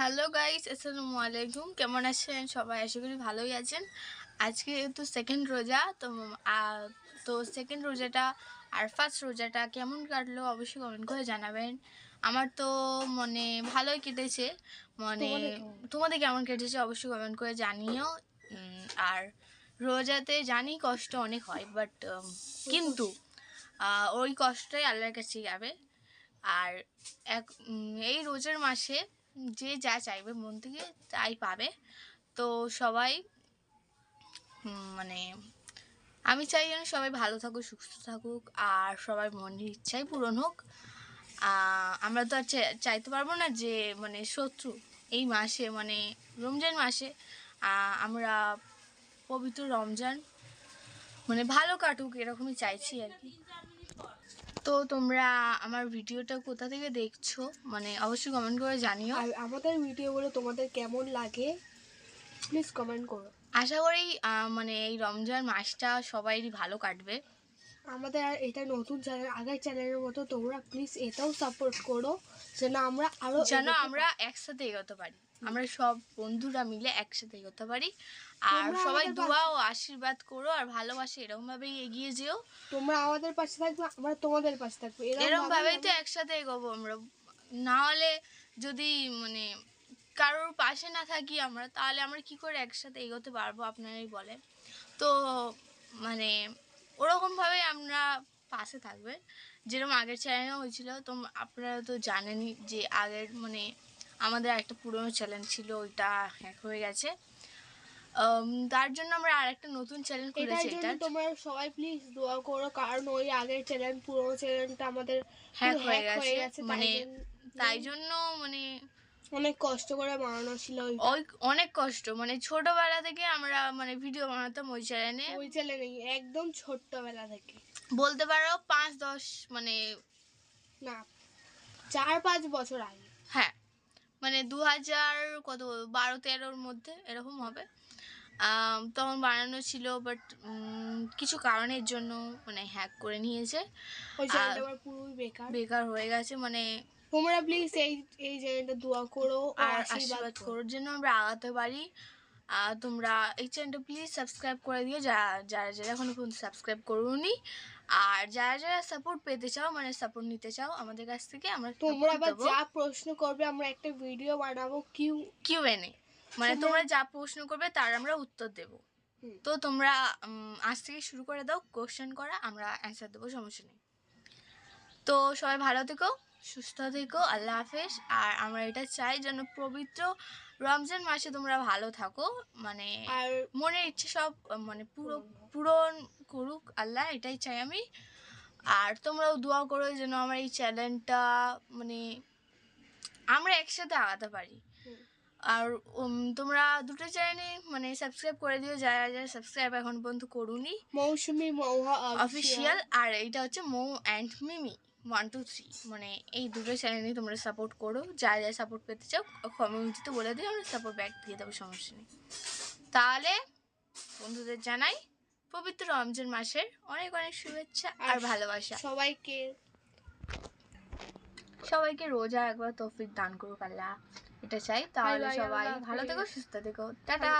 Hello guys আসসালামু আলাইকুম কেমন আছেন? সবাই আশা করি ভালোই আছেন। আজকে তো সেকেন্ড রোজা তো তো সেকেন্ড রোজাটা আর ফার্স্ট রোজাটা কেমন কাটলো অবশ্যই কমেন্ট করে জানাবেন। আমার তো মানে ভালোই কেটেছে। মানে তোমাদের কেমন? কেটেছে অবশ্যই কমেন্ট করে জানিও। আর রোজাতে জানি কষ্ট অনেক হয় বাট কিন্তু ওই কষ্টটাই আল্লাহর কাছে যাবে। আর এক এই রোজার মাসে যে যা চাইবে মন থেকে তাই পাবে। তো সবাই মানে আমি চাই যেন সবাই ভালো থাকুক, সুস্থ থাকুক, আর সবাই মনের ইচ্ছাই পূরণ হোক। আমরা তো আর চাইতে পারব না যে মানে শত্রু এই মাসে মানে রমজান মাসে আমরা পবিত্র রমজান মানে ভালো কাটুক এরকমই চাইছি আর কি। তো তোমরা আমার ভিডিওটা কোথা থেকে দেখছ? মানে অবশ্যই কমেন্ট করে জানিও। আর আমাদের ভিডিওগুলো তোমাদের কেমন লাগে? প্লিজ কমেন্ট করো। আশা করি মানে এই রমজান মাসটা সবাই ভালো কাটবে। আমাদের আর এটা নতুন চ্যানেল আগের চ্যানেলের মতো তোমরা প্লিজ এটাও সাপোর্ট করো যেন আমরা আরও যেন আমরা একসাথে এগোতে পারি। আমরা সব বন্ধুরা মিলে একসাথে এগোতে পারি। আর সবাই দোয়া ও আশীর্বাদ করো আর ভালোবাসে এরকম ভাবেই এগিয়ে যেও। তোমরা আমাদের পাশে থাকবে আমরা তোমাদের পাশে থাকব। এরকম ভাবেই ভাবেই তো একসাথে এগোবো আমরা। না হলে যদি মানে কারোর পাশে না থাকি আমরা তাহলে আমরা কি করে একসাথে এগোতে পারব আপনারাই বলেন। তো মানে ওরকমভাবেই আমরা পাশে থাকবে যেরকম আগের চ্যানেলও হয়েছিল তো আপনারা তো জানেনই যে আগের মানে আমাদের একটা পুরনো চ্যানেল ছিল ওইটা হ্যাক হয়ে গেছে। তার জন্য আমরা আরেকটা নতুন চ্যানেল এটা তোমরা সবাই প্লিজ দোয়া করো কারণ ওই আগের চ্যানেল পুরো চ্যানেলটা আমাদের হ্যাক হয়ে গেছে। মানে তাই জন্য মানে অনেক কষ্ট করে বানানো ছিল ওই অনেক কষ্ট। মানে ছোটবেলা থেকে আমরা মানে ভিডিও বানাতাম ওই চ্যানেলে ওই চ্যানেলে একদম ছোট্টবেলা থেকে। বলতে পারো পাঁচ দশ মানে না চার পাঁচ বছর আগে। হ্যাঁ মানে দু হাজার কত বারো তেরোর মধ্যে এরকম হবে। তখন বানানো ছিল বাট কিছু কারণের জন্য মানে হ্যাক করে নিয়েছে। বেকার। বেকার হয়ে গেছে মানে তোমরা প্লিজ এই এই চ্যানেলটা দোয়া করো আর আশীর্বাদ করো। জন্য আমরা আগাতে পারি। আর তোমরা এই চ্যানেলটা প্লিজ সাবস্ক্রাইব করে দিও যারা যারা যারা এখনও পর্যন্ত সাবস্ক্রাইব করুনি। আর যারা যারা সাপোর্ট পেতে চাও মানে সাপোর্ট নিতে চাও আমাদের কাছ থেকে আমরা তোমরা আবার যা প্রশ্ন করবে আমরা একটা ভিডিও বানাবো কিউ কিউ এন মানে তোমরা- যা প্রশ্ন করবে তার আমরা উত্তর দেব। তো তোমরা আজ থেকে শুরু করে দাও কোশ্চেন করা আমরা অ্যান্সার দেবো সমস্যা নেই। তো সবাই ভালো থেকো। সুস্থ থেকো আল্লাহ হাফেজ। আর আমরা এটা চাই যেন পবিত্র রমজান মাসে তোমরা ভালো থাকো। মানে আর মনের ইচ্ছে সব মানে পুরো পূরণ করুক আল্লাহ এটাই চাই আমি। আর তোমরাও দোয়া করো যেন আমার এই চ্যানেলটা মানে আমরা একসাথে আগাতে পারি। আর তোমরা দুটো চ্যানেলে মানে সাবস্ক্রাইব করে দিও যারা যারা সাবস্ক্রাইব এখন পর্যন্ত করুনি। মৌসুমি মৌহা অফিসিয়াল আর এইটা হচ্ছে Mou and Mimi. One two three মানে এই দুটো চ্যানেলই তোমরা সাপোর্ট করো। যা যা সাপোর্ট পেতে চাও কমিউনিটিতে বলে দিও আমরা সাপোর্ট ব্যাক দিয়ে দেবো সমস্যা নেই। তাহলে বন্ধুদের জানাই পবিত্র রমজান মাসের অনেক অনেক শুভেচ্ছা আর ভালোবাসা। সবাইকে সবাইকে রোজা একবার তৌফিক দান করুক আল্লাহ। এটা চাই। তাহলে সবাই ভালো থেকো সুস্থ থেকো। টাটা।